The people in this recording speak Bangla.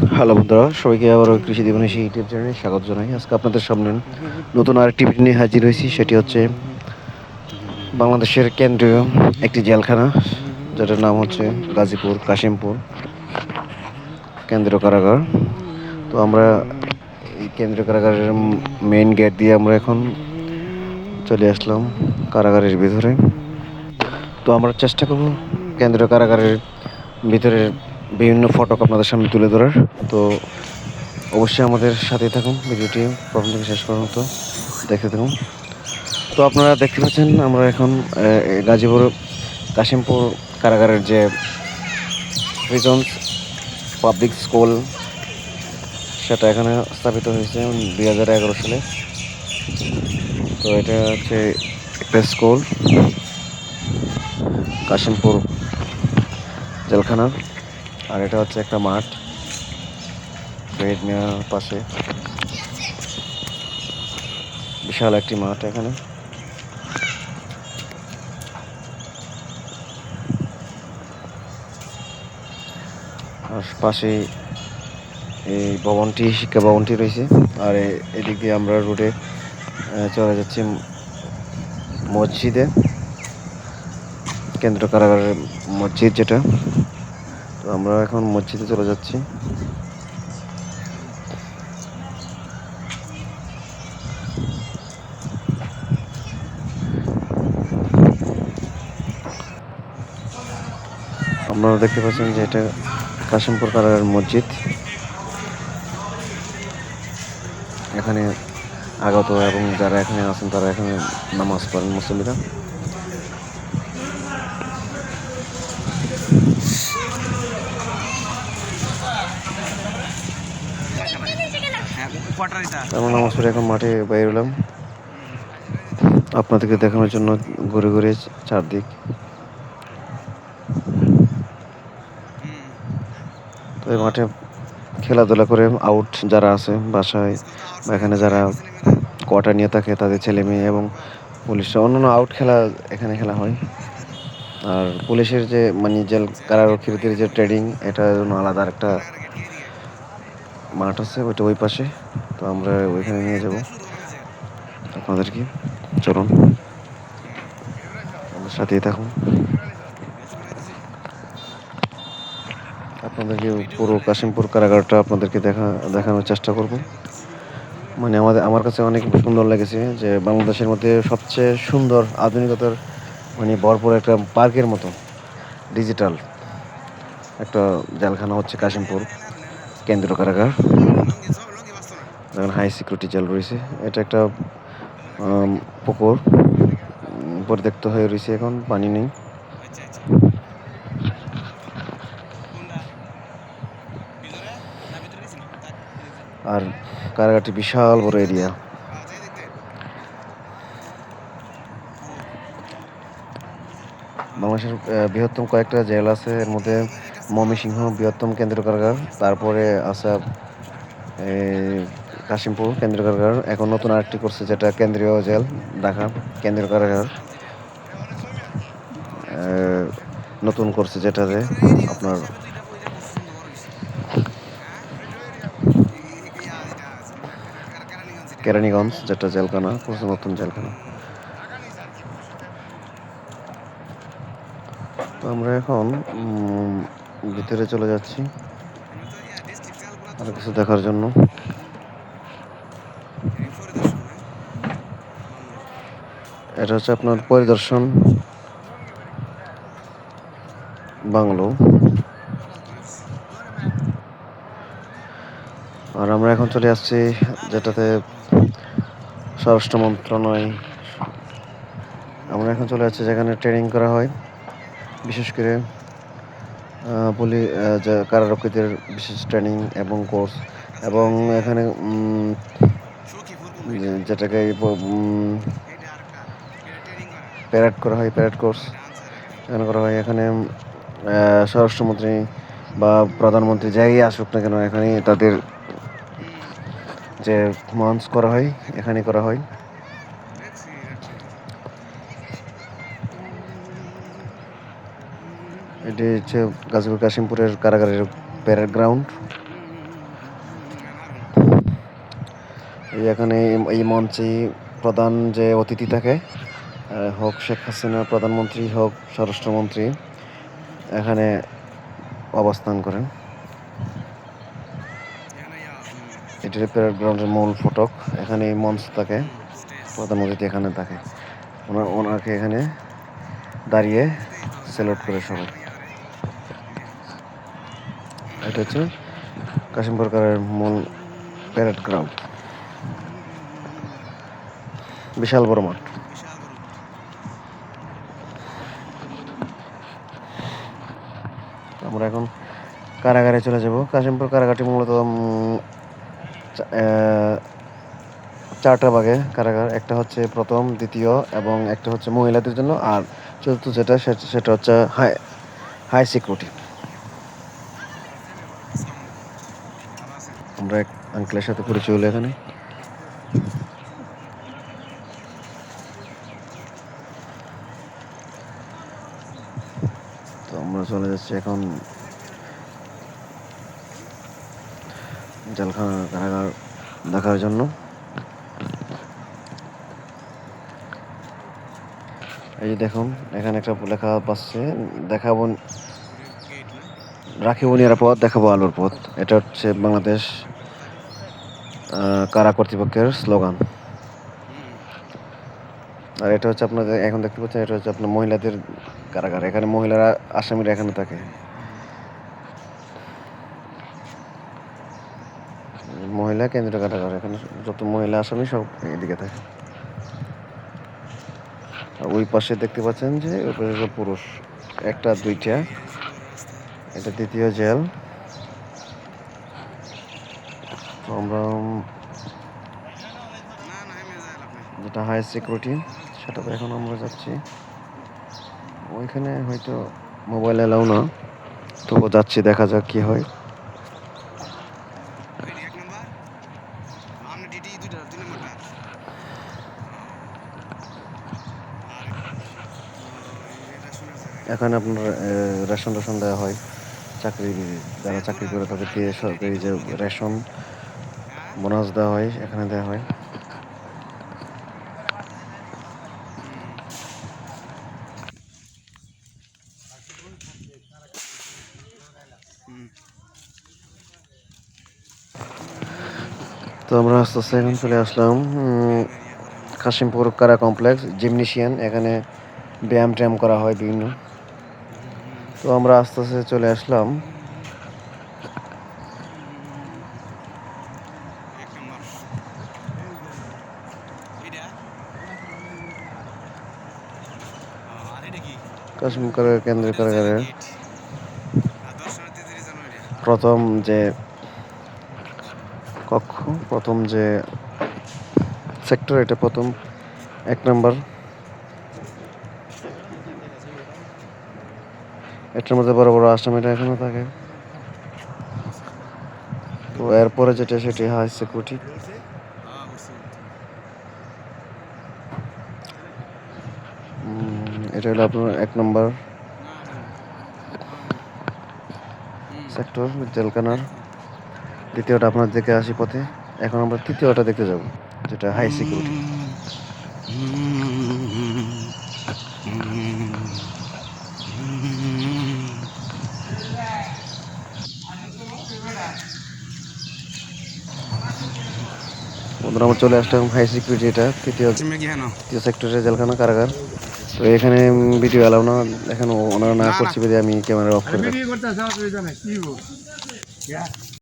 হ্যালো বন্ধুরা। সবাইকে আবারও কৃষি দিবনী সেই ইউটিউব চ্যানেলে স্বাগত জানাই। আজকে আপনাদের সামনে নতুন আরেকটি ভিডিও নিয়ে হাজির হয়েছি। সেটি হচ্ছে বাংলাদেশের কেন্দ্রীয় একটি জেলখানা, যেটার নাম হচ্ছে গাজীপুর কাশিমপুর কেন্দ্রীয় কারাগার। তো আমরা এই কেন্দ্রীয় কারাগারের মেইন গেট দিয়ে আমরা এখন চলে আসলাম কারাগারের ভিতরে। তো আমরা চেষ্টা করব কেন্দ্রীয় কারাগারের ভিতরের বিভিন্ন ফটক আপনাদের সামনে তুলে ধরার। তো অবশ্যই আমাদের সাথে থাকুন। ভিডিওটি প্রথম থেকে শেষ পর্যন্ত দেখতে থাকুন। তো আপনারা দেখতে পাচ্ছেন, আমরা এখন গাজীপুর কাশিমপুর কারাগারের যে প্রিজন পাবলিক স্কুল সেটা এখানে স্থাপিত হয়েছে দুই হাজার এগারো সালে। তো এটা হচ্ছে একটা স্কুল কাশিমপুর জেলখানা। আর এটা হচ্ছে একটা মাঠ। বেড নেওয়ার পাশে। বিশাল একটি মাঠ এখানে। আর পাশে এই ভবনটি, শিক্ষা ভবনটি রয়েছে। আর এদিক দিয়ে আমরা রোডে চলে যাচ্ছি মসজিদে। কেন্দ্র কারাগারের মসজিদ যেটা। আমরা এখন মসজিদে চলে যাচ্ছি। আপনারা দেখতে পাচ্ছেন যে এটা কাশিমপুর কারাগারের মসজিদ। এখানে আগত এবং যারা এখানে আছেন তারা এখানে নামাজ পড়েন মুসলিরা আমরা নামাজ পড়ে এখন মাঠে বাইরে এলাম আপনাদেরকে দেখানোর জন্য ঘুরে ঘুরে চারদিক। তো এই মাঠে খেলাধুলা করে আউট যারা আছে বাসায় বা এখানে যারা কোয়ার্টার নিয়ে থাকে তাদের ছেলে মেয়ে এবং পুলিশরা অন্যান্য আউট খেলা এখানে খেলা হয়। আর পুলিশের যে মানে জেল কারারক্ষীদের যে ট্রেডিং এটা জন্য আলাদা একটা মাঠ আছে ওইটা ওই পাশে। তো আমরা ওইখানে নিয়ে যাব। আপনাদেরকে। চলুন। আমার সাথেই থাকুন। আপনাদেরকে পুরো কাশিমপুর কারাগারটা আপনাদেরকে দেখা, দেখানোর চেষ্টা করব। মানে আমাদের, আমার কাছে অনেক সুন্দর লেগেছে যে বাংলাদেশের মধ্যে সবচেয়ে সুন্দর আধুনিকতার মানে ভরপুর একটা পার্কের মতো ডিজিটাল একটা জেলখানা হচ্ছে কাশিমপুর। কেন্দ্র কারাগার। হাই সিকিউরিটি জেল রয়েছে। এটা একটা পুকুর। পরিত্যক্ত হয়ে রয়েছে এখন, পানি নেই। আর কারাগারটি বিশাল বড় এরিয়া বাংলাদেশের বৃহত্তম কয়েকটা জেল আছে। এর মধ্যে ময়মনসিংহ বৃহত্তম কেন্দ্র কারাগার, তারপরে আছে কাশিমপুর কেন্দ্রীয় কারাগার। এখন নতুন আরেকটি করছে যেটা কেন্দ্রীয় জেল, ঢাকা কেন্দ্রীয় কারাগার। নতুন করছে যেটাতে আপনার কেরানীগঞ্জ, যেটা জেলখানা করছে নতুন জেলখানা। তো আমরা এখন ভিতরে চলে যাচ্ছি। আরও কিছু দেখার জন্য। এটা হচ্ছে আপনার পরিদর্শন। বাংলো। আর আমরা এখন চলে আসছি যেটাতে স্বরাষ্ট্র মন্ত্রণালয়। আমরা এখন চলে যাচ্ছি যেখানে ট্রেনিং করা হয়। বিশেষ করে আহ, পুলি আহ, যে কারারক্ষীদের বিশেষ ট্রেনিং এবং কোর্স এবং এখানে যেটাকে প্যারেড করা হয় প্যারেড কোর্স এখানে করা হয় এখানে স্বরাষ্ট্রমন্ত্রী বা প্রধানমন্ত্রী যাই আসুক না কেন এখানে তাদের যে মঞ্চ করা হয় এখানে করা হয়। এটি হচ্ছে গাজীপুর কাশিমপুরের কারাগারের প্যারেড গ্রাউন্ড। এখানে এই- মঞ্চে প্রধান যে অতিথি থাকে হোক শেখ হাসিনা, প্রধানমন্ত্রী হোক স্বরাষ্ট্রমন্ত্রী, এখানে অবস্থান করেন। এটির প্যারেড গ্রাউন্ডের মূল ফটক, এখানে এই মঞ্চ থাকে, প্রধান অতিথি এখানে থাকে। ওনার ওনাকে এখানে দাঁড়িয়ে স্যালুট করে সবাই। এটা হচ্ছে কাশিম সরকারের মূল প্যারেড গ্রাউন্ড। বিশাল বড় মাঠ। আমরা এখন কারাগারে চলে যাব। কাশিমপুর কারাগারটি মূলত চারটা ভাগে কারাগার। একটা হচ্ছে প্রথম, দ্বিতীয় এবং একটা হচ্ছে মহিলাদের জন্য। আর চতুর্থ যেটা সেটা হচ্ছে হাই হাই সিকিউরিটি আমরা এক আঙ্কেলের সাথে পরিচয় হলো এখানে? তো আমরা চলে যাচ্ছি এখন জেলখানা কারাগার দেখার জন্য। এই যে দেখুন, এখানে একটা লেখা পাচ্ছে, দেখাবো রাখিব নিরাপদ দেখাবো আলোর পথ। এটা হচ্ছে বাংলাদেশ কারা কর্তৃপক্ষের স্লোগান? আর এটা হচ্ছে আপনাদের এখন দেখতে পাচ্ছেন এটা হচ্ছে আপনার মহিলাদের কারাগার। এখানে মহিলারা আসামিরা এখানে থাকে। মহিলা কেন্দ্রীয় কারাগার এখানে যত মহিলা আসামি সব এদিকে থাকে। ওই পাশে দেখতে পাচ্ছেন যে ওই পাশে পুরুষ। একটা দুইটা এটা দ্বিতীয় জেল। তো আমরা যেটা হাই সিকিউরিটি সেটাতে এখন আমরা যাচ্ছি। ওইখানে হয়তো মোবাইল এলাও না। তবু যাচ্ছি দেখা যাক কি হয়। এখানে আপনার রেশন রেশন দেওয়া হয়। চাকরি যারা চাকরি করে তাদেরকে সরকারি যে রেশন বোনাস দেওয়া হয়, এখানে দেওয়া হয়। তো আমরা আস্তে আস্তে এখন চলে আসলাম কাশিমপুর কারা কমপ্লেক্স, জিমনেশিয়ান, এখানে ব্যায়াম ট্যায়াম করা হয় বিভিন্ন। তো আমরা আস্তে আস্তে চলে আসলাম। কাশ্মীর কেন্দ্রীয় কারাগারের প্রথম যে কক্ষ, প্রথম যে সেক্টর, এটা প্রথম। এক নম্বর। এটার মধ্যে বড় বড় আসামিরা এখনও থাকে। তো এরপরে যেটা সেটি হাই সিকিউরিটি এটা হলো আপনার এক নম্বর সেক্টর জেলখানার। দ্বিতীয়টা আপনার দেখে আসি পথে। এখন আমরা তৃতীয়টা দেখতে যাব যেটা হাই সিকিউরিটি বন্ধুরা আমরা চলে আসলাম হাই সিকিউরিটি এটা তৃতীয় তৃতীয় সেক্টরের জেলখানা কারাগার। তো এখানে ভিডিও এলাও না এখন ওনারা না করছি আমি ক্যামেরা অফ করে